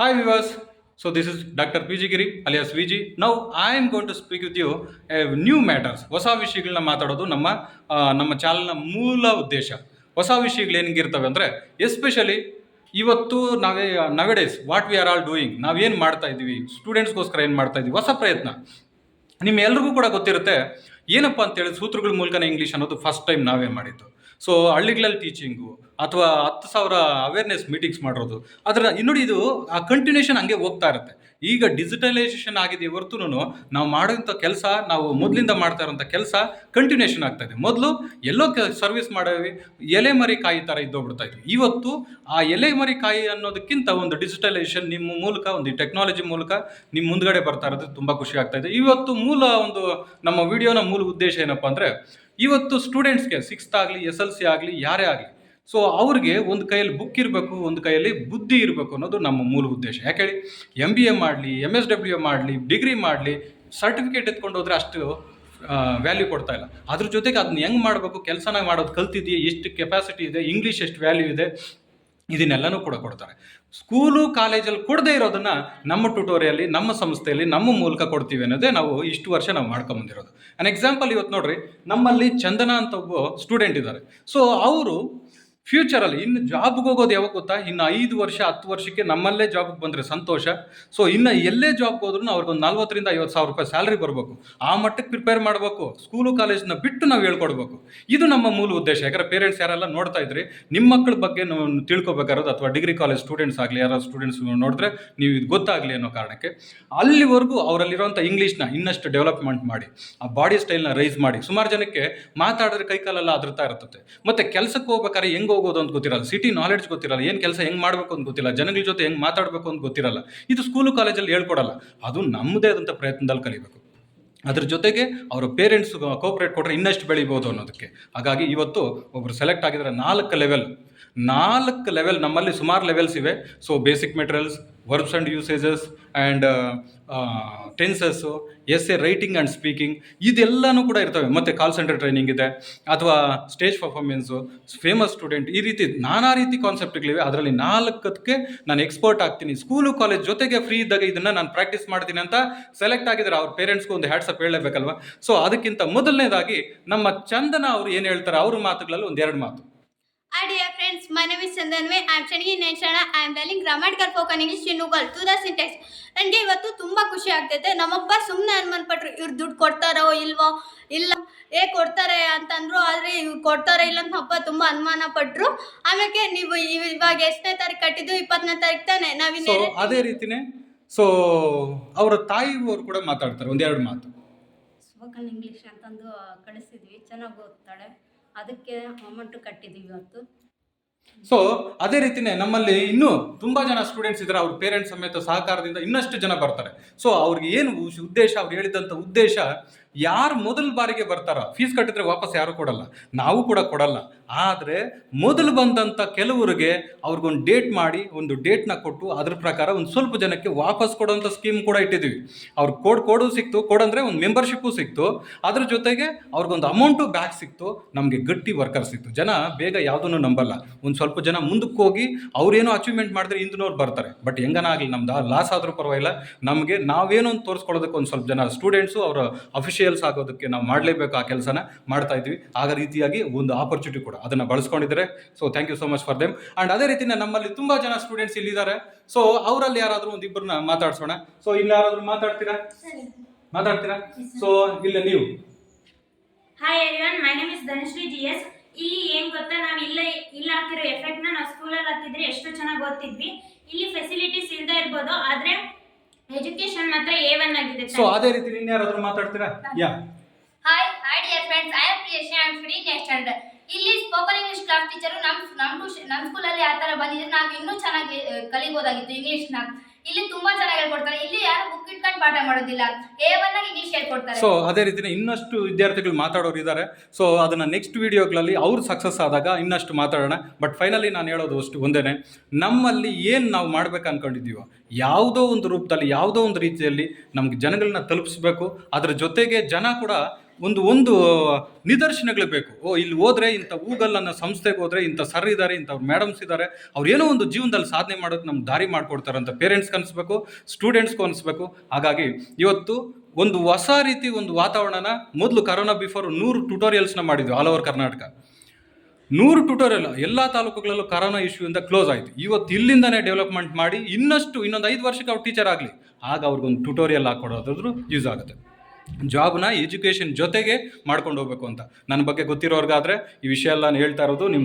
Hi viewers, so this is Dr. PG Giri alias VG. Now I am going to speak with you a new matters. ಹೊಸ ವಿಷಯಗಳನ್ನ ಮಾತಾಡೋದು ನಮ್ಮ ನಮ್ಮ ಚಾನಲ್ನ ಮೂಲ ಉದ್ದೇಶ ಹೊಸ ವಿಷಯಗಳು ಇರ್ತವೆ ಅಂದರೆ ಎಸ್ಪೆಷಲಿ ಇವತ್ತು ನಾವೇ nowadays what we are all doing ನಾವೇನು ಮಾಡ್ತಾ ಇದ್ದೀವಿ ಸ್ಟೂಡೆಂಟ್ಸ್ಗೋಸ್ಕರ ಏನು ಮಾಡ್ತಾ ಇದ್ದೀವಿ ಹೊಸ ಪ್ರಯತ್ನ ನಿಮ್ಮ ಎಲ್ರಿಗೂ ಕೂಡ ಗೊತ್ತಿರುತ್ತೆ ಏನಪ್ಪ ಅಂತೇಳಿ ಸೂತ್ರಗಳ ಮೂಲಕನೇ ಇಂಗ್ಲೀಷ್ ಅನ್ನೋದು ಫಸ್ಟ್ ಟೈಮ್ ನಾವೇ ಮಾಡಿದ್ದು ಸೊ ಹಳ್ಳಿಗಳಲ್ಲಿ ಟೀಚಿಂಗು ಅಥವಾ ಹತ್ತು ಸಾವಿರ ಅವೇರ್ನೆಸ್ ಮೀಟಿಂಗ್ಸ್ ಮಾಡಿರೋದು. ಅದರ ಇನ್ನುಡಿ ಇದು ಆ ಕಂಟಿನ್ಯೂಷನ್ ಹಂಗೆ ಹೋಗ್ತಾ ಇರುತ್ತೆ. ಈಗ ಡಿಜಿಟಲೈಸೇಷನ್ ಆಗಿದೆ ಹೊರತು ನಾವು ಮಾಡೋಂಥ ಕೆಲಸ, ನಾವು ಮೊದಲಿಂದ ಮಾಡ್ತಾ ಇರೋಂಥ ಕೆಲಸ ಕಂಟಿನ್ಯೂಷನ್ ಆಗ್ತಾ ಇದೆ. ಮೊದಲು ಎಲ್ಲೋ ಸರ್ವಿಸ್ ಮಾಡೇವಿ, ಎಲೆ ಮರಿ ಕಾಯಿ ಥರ ಇದ್ದೋಗ್ಬಿಡ್ತಾ ಇದ್ವಿ. ಇವತ್ತು ಆ ಎಲೆ ಮರಿ ಕಾಯಿ ಅನ್ನೋದಕ್ಕಿಂತ ಒಂದು ಡಿಜಿಟಲೈಸೇಷನ್ ನಿಮ್ಮ ಮೂಲಕ, ಒಂದು ಟೆಕ್ನಾಲಜಿ ಮೂಲಕ ನಿಮ್ಮ ಮುಂದ್ಗಡೆ ಬರ್ತಾ ಇರೋದು ತುಂಬ ಖುಷಿ ಆಗ್ತಾ ಇದೆ. ಇವತ್ತು ಮೂಲ ಒಂದು ನಮ್ಮ ವಿಡಿಯೋನ ಮೂಲ ಉದ್ದೇಶ ಏನಪ್ಪ ಅಂದರೆ ಇವತ್ತು ಸ್ಟೂಡೆಂಟ್ಸ್ಗೆ ಸಿಕ್ಸ್ತ್ ಆಗಲಿ ಎಸ್ ಎಲ್ ಸಿ ಆಗಲಿ, ಯಾರೇ ಆಗಲಿ. ಸೊ ಅವ್ರಿಗೆ ಒಂದು ಕೈಯಲ್ಲಿ ಬುಕ್ ಇರಬೇಕು, ಒಂದು ಕೈಯಲ್ಲಿ ಬುದ್ಧಿ ಇರಬೇಕು ಅನ್ನೋದು ನಮ್ಮ ಮೂಲ ಉದ್ದೇಶ. ಯಾಕೆ ಹೇಳಿ? ಎಂ ಬಿ ಎ ಮಾಡಲಿ ಎಂ ಎಸ್ ಡಬ್ಲ್ಯೂ ಮಾಡಲಿ ಡಿಗ್ರಿ ಮಾಡಲಿ ಸರ್ಟಿಫಿಕೇಟ್ ಎತ್ಕೊಂಡು ಹೋದ್ರೆ ಅಷ್ಟು ವ್ಯಾಲ್ಯೂ ಕೊಡ್ತಾ ಇಲ್ಲ. ಅದ್ರ ಜೊತೆಗೆ ಅದನ್ನ ಹೆಂಗೆ ಮಾಡಬೇಕು? ಕೆಲಸನ ಮಾಡೋದು ಕಲ್ತಿದೆಯಾ? ಎಷ್ಟು ಕೆಪಾಸಿಟಿ ಇದೆ? ಇಂಗ್ಲೀಷ್ ಎಷ್ಟು ವ್ಯಾಲ್ಯೂ ಇದೆ? ಇದನ್ನೆಲ್ಲನೂ ಕೂಡ ಕೊಡ್ತಾರೆ. ಸ್ಕೂಲು, ಕಾಲೇಜಲ್ಲಿ ಕೊಡದೇ ಇರೋದನ್ನ ನಮ್ಮ ಟ್ಯೂಟೋರಿಯಲ್ಲಿ ನಮ್ಮ ಸಂಸ್ಥೆಯಲ್ಲಿ, ನಮ್ಮ ಮೂಲಕ ಕೊಡ್ತೀವಿ ಅನ್ನೋದೇ ನಾವು ಇಷ್ಟು ವರ್ಷ ನಾವು ಮಾಡ್ಕೊಂಬಂದಿರೋದು. ಅನ್ ಎಕ್ಸಾಂಪಲ್ ಇವತ್ತು ನೋಡ್ರಿ, ನಮ್ಮಲ್ಲಿ ಚಂದನ ಅಂತ ಒಬ್ಬ ಸ್ಟೂಡೆಂಟ್ ಇದ್ದಾರೆ. ಸೊ ಅವರು ಫ್ಯೂಚರಲ್ಲಿ ಇನ್ನು ಜಾಬ್ಗೆ ಹೋಗೋದು ಯಾವಾಗ ಗೊತ್ತಾ? ಇನ್ನು ಐದು ವರ್ಷ, ಹತ್ತು ವರ್ಷಕ್ಕೆ ನಮ್ಮಲ್ಲೇ ಜಾಬ್ಗೆ ಬಂದರೆ ಸಂತೋಷ. ಸೊ ಇನ್ನು ಎಲ್ಲೇ ಜಾಬ್ಗೆ ಹೋದ್ರೂ ಅವ್ರಿಗೊಂದು ನಲ್ವತ್ತರಿಂದ ಐವತ್ತು ಸಾವಿರ ರೂಪಾಯಿ ಸ್ಯಾಲ್ರಿ ಬರಬೇಕು. ಆ ಮಟ್ಟಕ್ಕೆ ಪ್ರಿಪೇರ್ ಮಾಡಬೇಕು. ಸ್ಕೂಲು ಕಾಲೇಜ್ನ ಬಿಟ್ಟು ನಾವು ಹೇಳ್ಕೊಡ್ಬೇಕು. ಇದು ನಮ್ಮ ಮೂಲ ಉದ್ದೇಶ. ಯಾಕಂದ್ರೆ ಪೇರೆಂಟ್ಸ್ ಯಾರೆಲ್ಲ ನೋಡ್ತಾ ಇದ್ರಿ ನಿಮ್ಮ ಮಕ್ಕಳ ಬಗ್ಗೆ ನಾವು ತಿಳ್ಕೊಬೇಕಾರೋದು ಅಥವಾ ಡಿಗ್ರಿ ಕಾಲೇಜ್ ಸ್ಟೂಡೆಂಟ್ಸ್ ಆಗಲಿ ಯಾರೋ ಸ್ಟೂಡೆಂಟ್ಸ್ ನೋಡಿದ್ರೆ ನೀವು ಇದು ಗೊತ್ತಾಗಲಿ ಅನ್ನೋ ಕಾರಣಕ್ಕೆ ಅಲ್ಲಿವರೆಗೂ ಅವರಲ್ಲಿರುವಂಥ ಇಂಗ್ಲೀಷ್ನ ಇನ್ನಷ್ಟು ಡೆವಲಪ್ಮೆಂಟ್ ಮಾಡಿ, ಆ ಬಾಡಿ ಸ್ಟೈಲ್ನ ರೈಸ್ ಮಾಡಿ. ಸುಮಾರು ಜನಕ್ಕೆ ಮಾತಾಡಿದ್ರೆ ಕೈಕಾಲೆಲ್ಲ ಅದರ್ತಾ ಇರ್ತದೆ. ಮತ್ತೆ ಕೆಲಸಕ್ಕೆ ಹೋಗ್ಬೇಕಾದ್ರೆ ಹೆಂಗೆ ಹೋಗೋದು ಅಂತ ಗೊತ್ತಿರಲ್ಲ. ಸಿಟಿ ನಾಲೆಡ್ಜ್ ಗೊತ್ತಿರಲ್ಲ. ಏನು ಕೆಲಸ ಹೆಂಗೆ ಮಾಡಬೇಕು ಅಂತ ಗೊತ್ತಿಲ್ಲ ಜನಗಳ ಜೊತೆ ಹೆಂಗೆ ಮಾತಾಡಬೇಕು ಅಂತ ಗೊತ್ತಿರಲ್ಲ. ಇದು ಸ್ಕೂಲು ಕಾಲೇಜಲ್ಲಿ ಹೇಳ್ಕೊಡಲ್ಲ. ಅದು ನಮ್ಮದೇ ಆದಂಥ ಪ್ರಯತ್ನದಲ್ಲಿ ಕಲಿಬೇಕು. ಅದ್ರ ಜೊತೆಗೆ ಅವರ ಪೇರೆಂಟ್ಸ್ ಕೋಪರೇಟ್ ಕೊಟ್ಟರೆ ಇನ್ನಷ್ಟು ಬೆಳಿಬೋದು ಅನ್ನೋದಕ್ಕೆ. ಹಾಗಾಗಿ ಇವತ್ತು ಒಬ್ಬರು ಸೆಲೆಕ್ಟ್ ಆಗಿದ್ದಾರೆ. ನಾಲ್ಕು ಲೆವೆಲ್ ನಾಲ್ಕು ಲೆವೆಲ್ ನಮ್ಮಲ್ಲಿ ಸುಮಾರು ಲೆವೆಲ್ಸ್ ಇವೆ. So basic materials verbs and usages and tenses essay writing and speaking ಇದೆಲ್ಲನೂ ಕೂಡ ಇರ್ತವೆ. ಮತ್ತು ಕಾಲ್ ಸೆಂಟರ್ ಟ್ರೈನಿಂಗ್ ಇದೆ, ಅಥವಾ ಸ್ಟೇಜ್ ಪರ್ಫಾರ್ಮೆನ್ಸು ಫೇಮಸ್ ಸ್ಟೂಡೆಂಟ್ ಈ ರೀತಿ ನಾನಾ ರೀತಿ ಕಾನ್ಸೆಪ್ಟ್ಗಳಿವೆ ಅದರಲ್ಲಿ ನಾಲ್ಕಕ್ಕೆ ನಾನು ಎಕ್ಸ್ಪರ್ಟ್ ಆಗ್ತೀನಿ. ಸ್ಕೂಲು ಕಾಲೇಜ್ ಜೊತೆಗೆ ಫ್ರೀ ಇದ್ದಾಗ ಇದನ್ನು ನಾನು ಪ್ರಾಕ್ಟೀಸ್ ಮಾಡ್ತೀನಿ ಅಂತ ಸೆಲೆಕ್ಟ್ ಆಗಿದ್ದಾರೆ ಅವ್ರ ಪೇರೆಂಟ್ಸ್ಗೂ ಒಂದು ಹ್ಯಾಟ್ಸಪ್ ಹೇಳಲೇಬೇಕಲ್ವ? ಸೊ ಅದಕ್ಕಿಂತ ಮೊದಲನೇದಾಗಿ ನಮ್ಮ ಚಂದನ ಅವರು ಏನು ಹೇಳ್ತಾರೆ? ಅವ್ರ ಮಾತುಗಳಲ್ಲಿ ಒಂದು ಎರಡು ಮಾತು. Hi dear friends, my name is Chandanve. I am in Neshana. I am learning grammatical spoken English in Google to the syntax. ನನಗೆ ಇವತ್ತು ತುಂಬ ಖುಷಿ ಆಗ್ತೈತೆ. ನಮ್ಮಪ್ಪ ಸುಮ್ಮನೆ ಅನುಮಾನ ಪಟ್ರು ಇವ್ರು ದುಡ್ಡು ಕೊಡ್ತಾರೋ ಇಲ್ವೋ? ಇಲ್ಲ. ಏ ಕೊಡ್ತಾರೆ ಅಂತಂದ್ರು. ಆದರೆ ಇವ್ರು ಕೊಡ್ತಾರೋ ಇಲ್ಲ ಅಂತ ಅಪ್ಪ ತುಂಬ ಅನುಮಾನ ಪಟ್ರು ಆಮೇಲೆ ನೀವು ಇವ್- ಇವಾಗ ಎಷ್ಟನೇ ತಾರೀಕು ಕಟ್ಟಿದ್ದು? ಇಪ್ಪತ್ತನೇ ತಾರೀಕು ತಾನೆ. ಸೊ ನಾವಿನ್ನ ಅದೇ ರೀತಿನೇ ಸೊ ಅವರ ತಾಯಿಯವರು ಕೂಡ ಮಾತಾಡ್ತಾರೆ ಒಂದೆರಡು ಮಾತು. ಸ್ಪೋಕನ್ ಇಂಗ್ಲೀಷ್ ಅಂತಂದು ಕಳಿಸಿದ್ವಿ. ಚೆನ್ನಾಗಿ ಓದ್ತಾಳೆ. ಅದಕ್ಕೆ ಅಮೌಂಟ್ ಕಟ್ಟಿದ್ದೀವಿ ಇವತ್ತು. ಸೊ ಅದೇ ರೀತಿನೇ ನಮ್ಮಲ್ಲಿ ಇನ್ನೂ ತುಂಬಾ ಜನ ಸ್ಟೂಡೆಂಟ್ಸ್ ಇದ್ದಾರೆ ಅವ್ರ ಪೇರೆಂಟ್ಸ್ ಸಮೇತ ಸಹಕಾರದಿಂದ ಇನ್ನಷ್ಟು ಜನ ಬರ್ತಾರೆ. ಸೊ ಅವ್ರಿಗೆ ಏನು ಉದ್ದೇಶ, ಅವ್ರು ಹೇಳಿದಂಥ ಉದ್ದೇಶ ಯಾರು ಮೊದಲ ಬಾರಿಗೆ ಬರ್ತಾರ? ಫೀಸ್ ಕಟ್ಟಿದ್ರೆ ವಾಪಸ್ ಯಾರು ಕೊಡಲ್ಲ. ನಾವು ಕೂಡ ಕೊಡಲ್ಲ. ಆದರೆ ಮೊದಲು ಬಂದಂಥ ಕೆಲವರಿಗೆ ಅವ್ರಿಗೊಂದು ಡೇಟ್ ಮಾಡಿ, ಒಂದು ಡೇಟ್ನ ಕೊಟ್ಟು ಅದ್ರ ಪ್ರಕಾರ ಒಂದು ಸ್ವಲ್ಪ ಜನಕ್ಕೆ ವಾಪಸ್ ಕೊಡೋಂಥ ಸ್ಕೀಮ್ ಕೂಡ ಇಟ್ಟಿದ್ದೀವಿ ಅವ್ರು ಕೋಡ್ ಕೋಡು ಸಿಕ್ತು. ಕೋಡ್ ಅಂದರೆ ಒಂದು ಮೆಂಬರ್ಶಿಪ್ಪು ಸಿಕ್ತು. ಅದ್ರ ಜೊತೆಗೆ ಅವ್ರಿಗೊಂದು ಅಮೌಂಟು ಬ್ಯಾಕ್ ಸಿಕ್ತು. ನಮಗೆ ಗಟ್ಟಿ ವರ್ಕರ್ ಸಿಕ್ತು. ಜನ ಬೇಗ ಯಾವುದನ್ನು ನಂಬಲ್ಲ. ಒಂದು ಸ್ವಲ್ಪ ಜನ ಮುಂದಕ್ಕೆ ಹೋಗಿ ಅವ್ರೇನೋ ಅಚೀವ್ಮೆಂಟ್ ಮಾಡಿದ್ರೆ ಹಿಂದಿನವ್ರು ಬರ್ತಾರೆ. ಬಟ್ ಹೆಂಗನಾಗಲಿ ನಮ್ದು ಲಾಸ್ ಆದರೂ ಪರವಾಗಿಲ್ಲ. ನಮಗೆ ನಾವೇನೋ ಒಂದು ತೋರಿಸ್ಕೊಳ್ಳೋದಕ್ಕೆ ಒಂದು ಸ್ವಲ್ಪ ಜನ ಸ್ಟೂಡೆಂಟ್ಸು ಅವರ ಅಫಿಷಿಯಲ್ಸ್ ಆಗೋದಕ್ಕೆ ನಾವು ಮಾಡಲೇಬೇಕು ಆ ಕೆಲಸನ ಮಾಡ್ತಾ ಇದ್ವಿ. ಆಗ ರೀತಿಯಾಗಿ ಒಂದು ಆಪರ್ಚುನಿಟಿ ಕೂಡ ಅದನ್ನು ಬಳಸ್ಕೊಂಡಿದ್ದಾರೆ. So thank you so much for them and ಅದೇ ರೀತಿನೇ ನಮ್ಮಲ್ಲಿ ತುಂಬ ಜನ ಸ್ಟೂಡೆಂಟ್ಸ್ ಇಲ್ಲಿದ್ದಾರೆ. ಸೊ ಅವರಲ್ಲಿ ಯಾರಾದರೂ ಒಂದು ಇಬ್ಬರನ್ನ ಮಾತಾಡ್ಸೋಣ. ಸೊ ಇಲ್ಲಿ ಯಾರಾದರೂ ಮಾತಾಡ್ತೀರಾ? ಮಾತಾಡ್ತೀರಾ? ಸೊ ಇಲ್ಲ ನೀವು. Hi everyone my name is Dhanashree G S ಇಲ್ಲಿ ಏನ್ ಗೊತ್ತಾ ನಾವು ಇಲ್ಲ ಇಲ್ಲಿ ಹಾಕಿರೋ ಎಫೆಕ್ಟ್ನ ನಾವು ಸ್ಕೂಲಲ್ಲಿ ಹಾಕಿದ್ರೆ ಎಷ್ಟು ಚೆನ್ನಾಗಿ ಓದ್ತಿದ್ವಿ ಇಲ್ಲಿ ಫೆಸಿಲಿಟೀಸ್ ಇಲ್ಲದೆ ಇರ್ಬೋದು ಆದ್ರೆ ಎಜುಕೇಶನ್ ಮಾತ್ರ ಎ ಒನ್ ಆಗಿದೆ ಸೊ ಅದೇ ರೀತಿ ಇನ್ನು ಯಾರಾದರೂ ಮಾತಾಡ್ತೀರಾ? Yeah. Hi hi dear friends I am Priyashree I am free next standard ಇಲ್ಲಿ ಸ್ಪೋಕನ್ ಇಂಗ್ಲಿಷ್ ಕ್ಲಾಸ್ ಟೀಚರು ನಮ್ಮ ನಮ್ಮ ನಮ್ಮ ಸ್ಕೂಲಲ್ಲಿ ಆ ಥರ ಬಂದಿದ್ರೆ ನಾವು ಇನ್ನೂ ಚೆನ್ನಾಗಿ ಕಲಿಬೋದಾಗಿತ್ತು ಇಂಗ್ಲೀಷ್ನ ಇಲ್ಲಿ ತುಂಬಾ ಚೆನ್ನಾಗಿ ಹೇಳ್ಕೊಡ್ತಾರೆ. ಇಲ್ಲಿ ಯಾರು ಬುಕ್ ಇಟ್ಕೊಂಡು ಪಾಠ ಮಾಡೋದಿಲ್ಲ. ಒನ್ ಆಗಿ ಸೊ ಅದೇ ರೀತಿ ಇನ್ನಷ್ಟು ವಿದ್ಯಾರ್ಥಿಗಳು ಮಾತಾಡೋರು ಇದ್ದಾರೆ. ಸೊ ಅದನ್ನ ನೆಕ್ಸ್ಟ್ ವಿಡಿಯೋಗಳಲ್ಲಿ ಅವ್ರು ಸಕ್ಸಸ್ ಆದಾಗ ಇನ್ನಷ್ಟು ಮಾತಾಡೋಣ. ಬಟ್ ಫೈನಲಿ ನಾನು ಹೇಳೋದು ಅಷ್ಟು ಒಂದೇನೆ. ನಮ್ಮಲ್ಲಿ ಏನು ನಾವು ಮಾಡ್ಬೇಕು ಅನ್ಕೊಂಡಿದ್ದೀವೋ, ಯಾವುದೋ ಒಂದು ರೂಪದಲ್ಲಿ, ಯಾವುದೋ ಒಂದು ರೀತಿಯಲ್ಲಿ ನಮ್ಗೆ ಜನಗಳನ್ನ ತಲುಪಿಸ್ಬೇಕು. ಅದರ ಜೊತೆಗೆ ಜನ ಕೂಡ ಒಂದು ಒಂದು ನಿದರ್ಶನಗಳು ಬೇಕು. ಓ, ಇಲ್ಲಿ ಹೋದ್ರೆ ಇಂಥ ಗೂಗಲ್ ಅನ್ನೋ ಸಂಸ್ಥೆಗೆ ಹೋದ್ರೆ ಇಂಥ ಸರ್ ಇದ್ದಾರೆ ಇಂಥವ್ರು ಮೇಡಮ್ಸ್ ಇದ್ದಾರೆ ಅವ್ರು ಏನೋ ಒಂದು ಜೀವನದಲ್ಲಿ ಸಾಧನೆ ಮಾಡೋದು ನಮ್ಗೆ ದಾರಿ ಮಾಡಿಕೊಡ್ತಾರೆ ಅಂತ ಪೇರೆಂಟ್ಸ್ಗೆ ಅನಿಸ್ಬೇಕು ಸ್ಟೂಡೆಂಟ್ಸ್ಗೂ ಅನಿಸ್ಬೇಕು. ಹಾಗಾಗಿ ಇವತ್ತು ಒಂದು ಹೊಸ ರೀತಿ ಒಂದು ವಾತಾವರಣನ ಮೊದಲು ಕರೋನಾ ಬಿಫೋರ್ ನೂರು ಟ್ಯುಟೋರಿಯಲ್ಸ್ನ ಮಾಡಿದ್ವಿ ಆಲ್ ಓವರ್ ಕರ್ನಾಟಕ. ನೂರು ಟ್ಯುಟೋರಿಯಲ್ ಎಲ್ಲ ತಾಲೂಕುಗಳಲ್ಲೂ ಕರೋನಾ ಇಶ್ಯೂಯಿಂದ ಕ್ಲೋಸ್ ಆಯಿತು. ಇವತ್ತು ಇಲ್ಲಿಂದನೇ ಡೆವಲಪ್ಮೆಂಟ್ ಮಾಡಿ ಇನ್ನಷ್ಟು, ಇನ್ನೊಂದು ಐದು ವರ್ಷಕ್ಕೆ ಅವ್ರು ಟೀಚರ್ ಆಗಲಿ. ಆಗ ಅವ್ರಿಗೊಂದು ಟ್ಯುಟೋರಿಯಲ್ ಹಾಕೊಡೋದಾದ್ರೂ ಯೂಸ್ ಆಗುತ್ತೆ. ಜಾಬ್ನ ಎಜುಕೇಷನ್ ಜೊತೆಗೆ ಮಾಡ್ಕೊಂಡು ಹೋಗ್ಬೇಕು ಅಂತ. ನನ್ನ ಬಗ್ಗೆ ಗೊತ್ತಿರೋರ್ಗಾದ್ರೆ ಈ ವಿಷಯ ಎಲ್ಲ ನಾನು ಹೇಳ್ತಾ ಇರೋದು ನಿಮ್ಮ